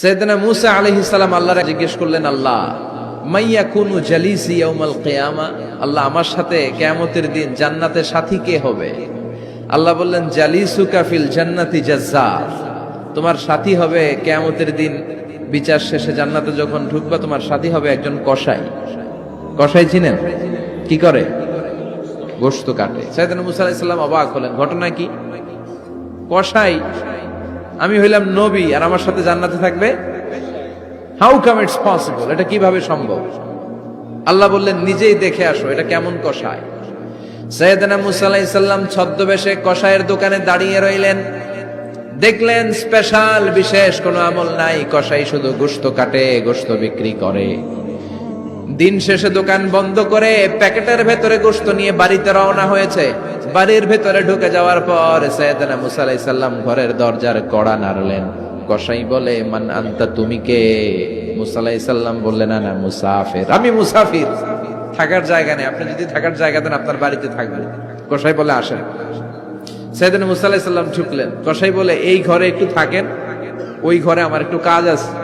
সৈয়দনা মুসা আলাইহিস সালাম আল্লাহর জিজ্ঞেস করলেন, আল্লাহ মাইয়া কুনু জালিসি ইয়াউমাল কিয়ামা? আল্লাহ, আমার সাথে কিয়ামতের দিন জান্নাতে সাথী কে হবে? আল্লাহ বললেন, জালিসুকা ফিল জান্নাতি জাজ্জার। তোমার সাথী হবে কিয়ামতের দিন বিচার শেষে জান্নাতে যখন ঢুকবা, তোমার সাথী হবে একজন কসাই। কসাই চিনেন? কি করে? গোশত কাটে। সৈয়দনা মুসা আলাইহিস অবাক হলেন। ঘটনা কি? কসাই আমি হইলাম নবী আর আমার সাথে জান্নাতে থাকবে? হাউ কাম ইটস পসিবল এটা কীভাবে সম্ভব? আল্লাহ বললেন, নিজেই দেখে আসো, এটা কেমন কষায় সৈয়দনা মুসা আলাইহিস সালাম ছদ্মবেশে কষায়ের দোকানে দাঁড়িয়ে রইলেন। দেখলেন স্পেশাল বিশেষ কোনো আমল নাই। কষাই শুধু গোস্ত কাটে গোস্ত বিক্রি করে। দিন শেষে দোকান বন্ধ করে প্যাকেটের ভেতরে গোস্ত নিয়ে বাড়িতে রওনা হয়েছে। বাড়ির ভেতরে ঢুকে যাওয়ার পর সৈয়দনা মুসা আলাইহিস সালাম ঘরের দরজার কড়া নাড়লেন। কসাই বলে, মান আন্তা, তুমি কে? মুসা আলাইহিস সালাম বললেন, না না, মুসাফির। আমি মুসাফির। থাকার জায়গা নেই। আপনি যদি থাকার জায়গা দেন, আপনার বাড়িতে থাকবেন কসাই বলে, আসেন। সৈয়দনা মুসা আলাইহিস সালাম ঢুকলেন কসাই বলে, এই ঘরে একটু থাকেন। ওই ঘরে আমার একটু কাজ আছে।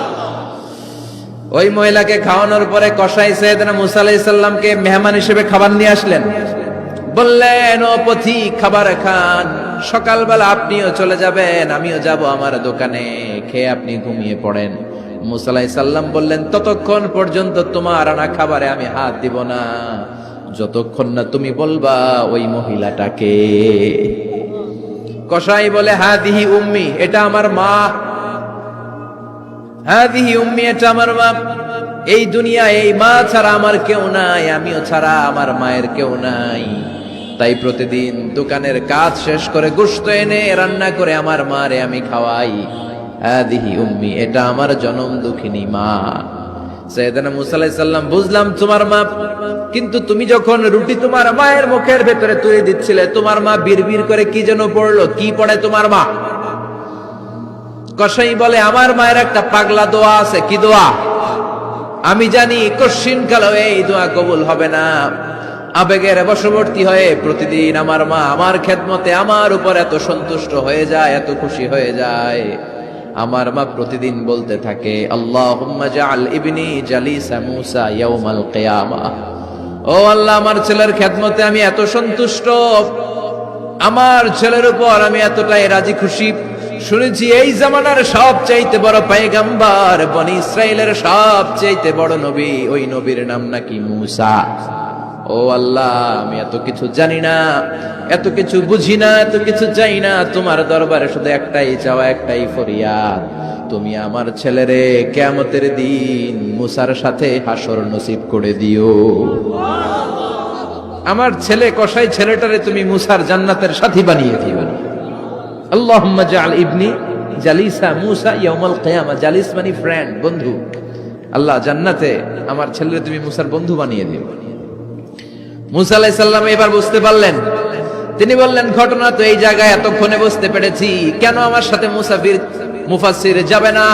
ওই মহিলাকে খাওয়ানোর পরে কসাই সৈয়দনা মুসা আলাইহিস সালামকে মেহমান হিসেবে খাবার নিয়ে আসলেন। বললেন, ও পথিক খাবার খান। সকালবেলা আপনিও চলে যাবেন, আমিও যাব আমার দোকানে। খেয়ে আপনি ঘুমিয়ে পড়েন। মুসা আলাইহিস সাল্লাম বললেন, ততক্ষণ পর্যন্ত তোমার আনা খাবারে আমি হাত দিব না। যতক্ষণ না তুমি বলবা ওই মহিলাটাকে। কসাই বলে হা দিহি উম্মি, এটা আমার মা হাদিহি উম্মি, এটা আমার মা এই দুনিয়া, এই মা ছাড়া আমার কেউ নাই, আমিও ছাড়া আমার মায়ের কেউ নাই। তাই প্রতিদিন দোকানের কাজ শেষ করে গোশত এনে রান্না করে আমার মারে আমি খাওয়াই। উম্মি, এটা আমার জনম দুঃখিনী মা। বুঝলাম তোমার মা, কিন্তু তুমি যখন রুটি তোমার মায়ের মুখের ভেতরে তুলে দিচ্ছিলে, তোমার মা বিড়বিড় করে কি যেন পড়ল, কি পড়ে তোমার মা? কসাই বলে, আমার মায়ের একটা পাগলা দোয়া আছে, কি দোয়া? আমি জানি কশিন কালো এই দোয়া কবুল হবে না। আবেগের বশবর্তী হয়ে প্রতিদিন আমার মা আমার খেদমতে আমার উপর এত সন্তুষ্ট হয়ে যায়, এত খুশি হয়ে যায়। আমার মা প্রতিদিন বলতে থাকে কিয়ামা। ও আল্লাহ, আমার ছেলের খেদমতে আমি এত সন্তুষ্ট। আমার ছেলের উপর আমি এতটাই রাজি খুশি। শুনেছি এই জামানার সব চাইতে বড় পায়গাম্বার বনি ইসরায়েলের সব চাইতে বড় নবী, ওই নবীর নাম নাকি মুসা। ও আল্লাহ, আমি এত কিছু জানি না, এত কিছু বুঝি না, এত কিছু চাই না, তোমার দরবারে শুধু একটাই চাওয়া, একটাই ফরিয়াদ। তুমি আমার ছেলেরে কেমতের দিন মুসার সাথে হাসর নসিব করে দিও। আমার ছেলে কসাই ছেলেটারে তুমি মুসার জান্নাতের সাথী বানিয়ে দিও আল্লাহুম্মা জাআল ইবনি জালিসা মুসা ইয়াউমাল কিয়ামা। জালিস মানে ফ্রেন্ড বন্ধু। আল্লাহ জান্নাতে আমার ছেলেরে তুমি মুসার বন্ধু বানিয়ে দিও। মুসা আলাইহিস সালাম এবার বুঝতে পারলেন। তিনি বললেন, ঘটনা তো এই জায়গায় এতক্ষণে বুঝতে পেরেছি। কেন আমার সাথে মুসাফির মুফাসসির যাবে না?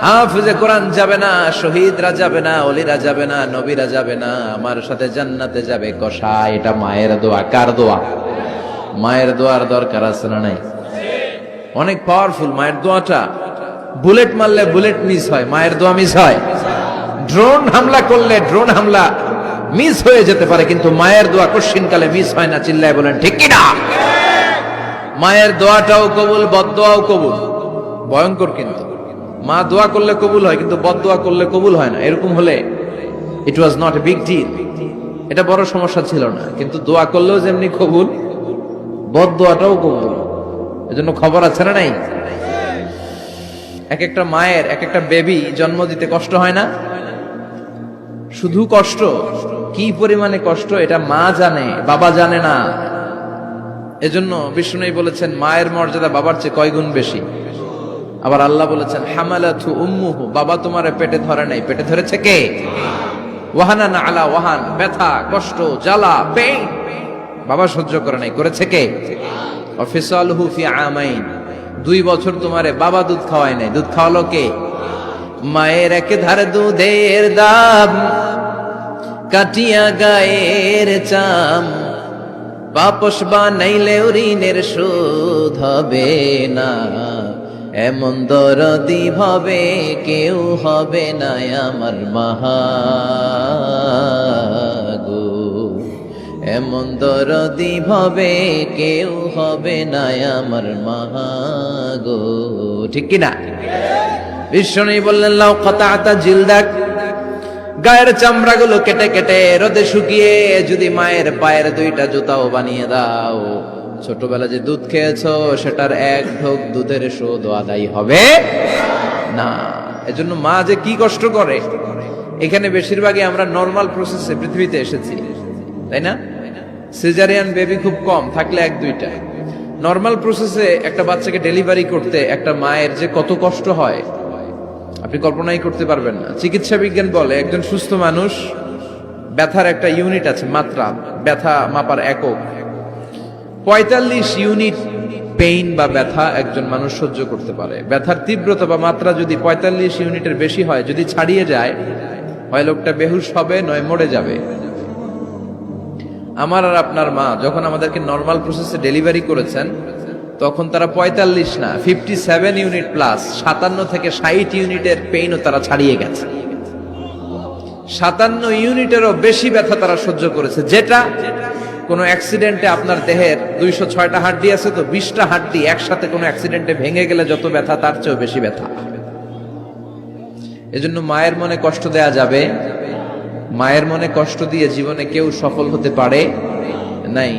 হাফিজে কোরআন যাবে না, শহীদরা যাবে না অলিরা যাবে না, নবীরা যাবে না। আমার সাথে জান্নাতে যাবে কষা। এটা মায়ের দোয়া। কার দোয়া? মায়ের দোয়ার দরকার আছে না নাই? অনেক পাওয়ারফুল মায়ের দোয়াটা। বুলেট মারলে বুলেট মিস হয়, মায়ের দোয়া মিস হয়। ড্রোন হামলা করলে ড্রোন হামলা মিস হয়ে যেতে পারে, কিন্তু মায়ের দোয়া কশিনকালে মিস হয় না, চিল্লায় বলেন, ঠিক কি না মায়ের দোয়াটাও কবুল বদদোয়াও কবুল। ভয়ঙ্কর কিন্তু। মা দোয়া করলে কবুল হয়, কিন্তু বদ দোয়া করলে কবুল হয় না। এরকম হলে it was not a big deal এটা বড় সমস্যা ছিল না, কিন্তু দোয়া করলেও যেমনি কবুল, বদ দোয়াটাও কবুল। এজন্য খবর আছে না নাই? এক একটা মায়ের এক একটা বেবি জন্ম দিতে কষ্ট হয় না? শুধু কষ্ট? কি পরিমাণে কষ্ট? এটা মা জানে, বাবা জানে না। এজন্য বিষ্ণু বলেছেন, মায়ের মর্যাদা বাবার চেয়ে কয় গুণ বেশি? আবার আল্লাহ বলেছেন হামালাথু উম্মুহু, বাবা তোমার পেটে ধরে নাই। পেটে ধরেছে কে? ওয়াহানা না আলা ওয়াহান, ব্যথা, কষ্ট, জ্বালা পেইন বাবা সহ্য করে নাই। করেছে কে? অফিসালহু ফি আমাইন। দুই বছর তোমারে বাবা দুধ খাওয়ায় নাই। দুধ খাওয়ালো কে? মায়ের এক ধারে দুধের দাম, কাটিয়া গায়ের চাম। বাপস বানাইলে ঋণের শোধ হবে না। এমন দরদি ভাবে কেউ হবে না আমার মাহাগো এমন দরদি ভাবে কেউ হবে না আমার মাহাগো ঠিক কিনা? বিষ্ণু বললেন, লাউ কথা আতা জিলদাক। গায়ের চামড়াগুলো কেটে কেটে রোদে শুকিয়ে যদি মায়ের পায়ের দুইটা জুতাও বানিয়ে দাও, ছোটবেলা যে দুধ খেয়েছো, সেটার এক ঢোক দুধের শোধ আদায় হবে না। এজন্য মা যে কি কষ্ট করে। এখানে বেশিরভাগই আমরা নর্মাল প্রসেসে পৃথিবীতে এসেছি, তাই না? সিজারিয়ান বেবি খুব কম, থাকলে এক দুইটা। নর্মাল প্রসেসে একটা বাচ্চাকে ডেলিভারি করতে একটা মায়ের যে কত কষ্ট হয়, আপনি কল্পনাই করতে পারবেন না। চিকিৎসা বিজ্ঞান বলে একজন সুস্থ মানুষ ব্যথার একটা ইউনিট আছে, মাত্রা, ব্যথা মাপার একক। পঁয়তাল্লিশ ইউনিট পেইন বা ব্যথা একজন মানুষ সহ্য করতে পারে। ব্যথার তীব্রতা বা মাত্রা যদি পঁয়তাল্লিশ ইউনিটের বেশি হয়, যদি ছাড়িয়ে যায়, হয় লোকটা বেহুশ হবে, নয় মরে যাবে। আমার আর আপনার মা যখন আমাদেরকে নর্মাল প্রসেসে ডেলিভারি করেছেন, তখন তারা পঁয়তাল্লিশ না ফিফটি সেভেন ইউনিট প্লাস সাতান্ন থেকে ষাট ইউনিটের পেইনও তারা ছাড়িয়ে গেছে। সাতান্ন ইউনিটেরও বেশি ব্যথা তারা সহ্য করেছে। যেটা কোনো অ্যাক্সিডেন্টে আপনার দেহের দুইশো ছয়টা হাড্ডি আছে তো, বিশটা হাড্ডি একসাথে কোনো অ্যাক্সিডেন্টে ভেঙে গেলে যত ব্যথা, তার চেয়েও বেশি ব্যথা। এজন্য মায়ের মনে কষ্ট দেয়া যাবে মায়ের মনে কষ্ট দিয়ে জীবনে কেউ সফল হতে পারে নাই।